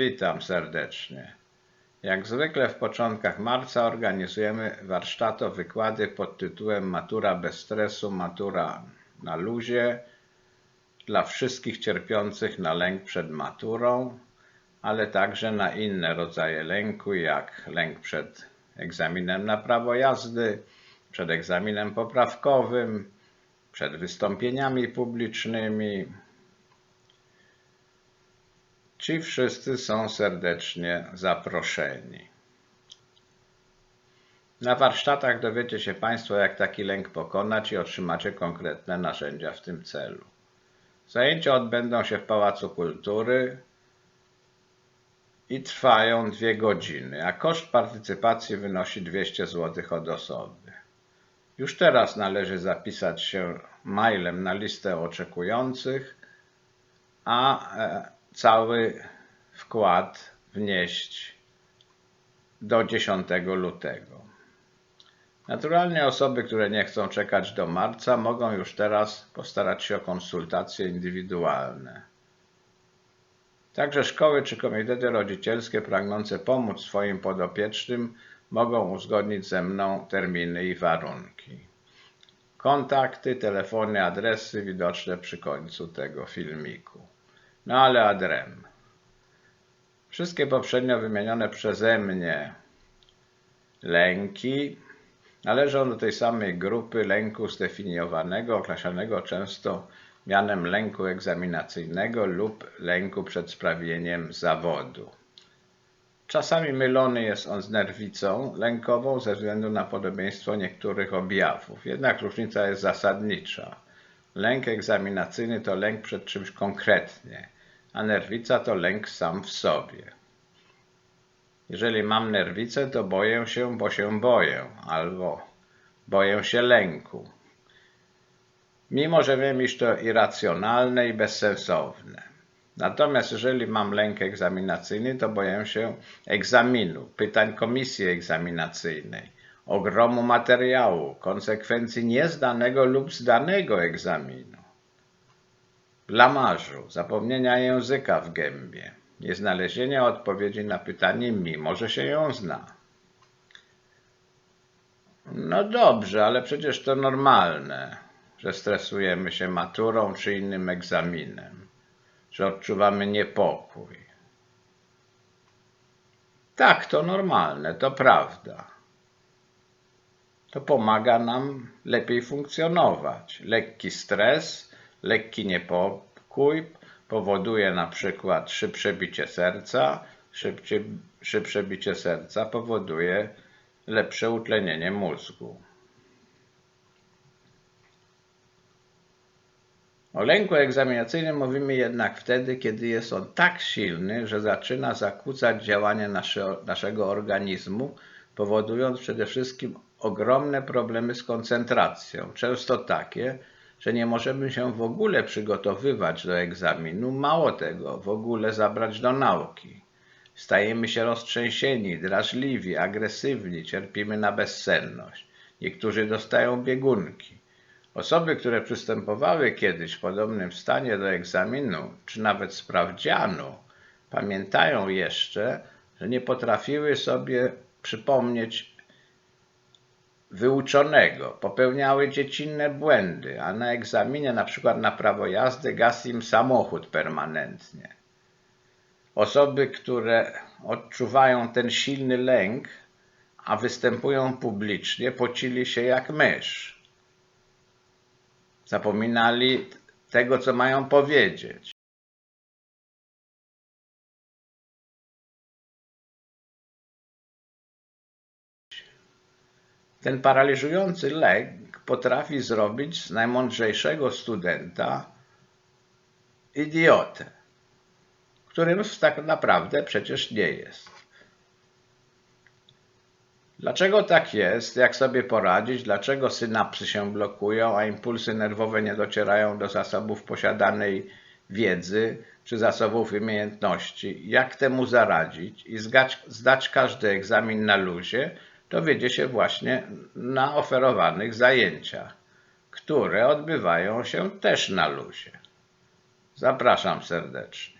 Witam serdecznie. Jak zwykle w początkach marca organizujemy warsztato-wykłady pod tytułem Matura bez stresu, matura na luzie dla wszystkich cierpiących na lęk przed maturą, ale także na inne rodzaje lęku, jak lęk przed egzaminem na prawo jazdy, przed egzaminem poprawkowym, przed wystąpieniami publicznymi, Ci wszyscy są serdecznie zaproszeni. Na warsztatach dowiecie się Państwo, jak taki lęk pokonać i otrzymacie konkretne narzędzia w tym celu. Zajęcia odbędą się w Pałacu Kultury i trwają dwie godziny, a koszt partycypacji wynosi 200 zł od osoby. Już teraz należy zapisać się mailem na listę oczekujących, a e, cały wkład wnieść do 10 lutego. Naturalnie osoby, które nie chcą czekać do marca, mogą już teraz postarać się o konsultacje indywidualne. Także szkoły czy komitety rodzicielskie pragnące pomóc swoim podopiecznym mogą uzgodnić ze mną terminy i warunki. Kontakty, telefony, adresy widoczne przy końcu tego filmiku. No ale adrem. Wszystkie poprzednio wymienione przeze mnie lęki należą do tej samej grupy lęku zdefiniowanego, określanego często mianem lęku egzaminacyjnego lub lęku przed sprawieniem zawodu. Czasami mylony jest on z nerwicą lękową ze względu na podobieństwo niektórych objawów, jednak różnica jest zasadnicza. Lęk egzaminacyjny to lęk przed czymś konkretnie, a nerwica to lęk sam w sobie. Jeżeli mam nerwicę, to boję się, bo się boję, albo boję się lęku. Mimo, że wiem, iż to irracjonalne i bezsensowne. Natomiast jeżeli mam lęk egzaminacyjny, to boję się egzaminu, pytań komisji egzaminacyjnej, ogromu materiału, konsekwencji niezdanego lub zdanego egzaminu, blamarzu, zapomnienia języka w gębie, nieznalezienia odpowiedzi na pytanie, mimo że się ją zna. No dobrze, ale przecież to normalne, że stresujemy się maturą czy innym egzaminem, że odczuwamy niepokój. Tak, to normalne, to prawda to pomaga nam lepiej funkcjonować. Lekki stres, lekki niepokój powoduje na przykład szybsze bicie serca, szybcie, szybsze bicie serca powoduje lepsze utlenienie mózgu. O lęku egzaminacyjnym mówimy jednak wtedy, kiedy jest on tak silny, że zaczyna zakłócać działanie nasze, naszego organizmu, powodując przede wszystkim ogromne problemy z koncentracją, często takie, że nie możemy się w ogóle przygotowywać do egzaminu, mało tego, w ogóle zabrać do nauki. Stajemy się roztrzęsieni, drażliwi, agresywni, cierpimy na bezsenność. Niektórzy dostają biegunki. Osoby, które przystępowały kiedyś w podobnym stanie do egzaminu, czy nawet sprawdzianu, pamiętają jeszcze, że nie potrafiły sobie przypomnieć wyuczonego, popełniały dziecinne błędy, a na egzaminie, na przykład na prawo jazdy, gasł im samochód permanentnie. Osoby, które odczuwają ten silny lęk, a występują publicznie, pocili się jak mysz. Zapominali tego, co mają powiedzieć. Ten paraliżujący lęk potrafi zrobić z najmądrzejszego studenta idiotę, którym tak naprawdę przecież nie jest. Dlaczego tak jest? Jak sobie poradzić? Dlaczego synapsy się blokują, a impulsy nerwowe nie docierają do zasobów posiadanej wiedzy czy zasobów umiejętności? Jak temu zaradzić i zdać, zdać każdy egzamin na luzie, dowiedzie się właśnie na oferowanych zajęciach, które odbywają się też na luzie. Zapraszam serdecznie.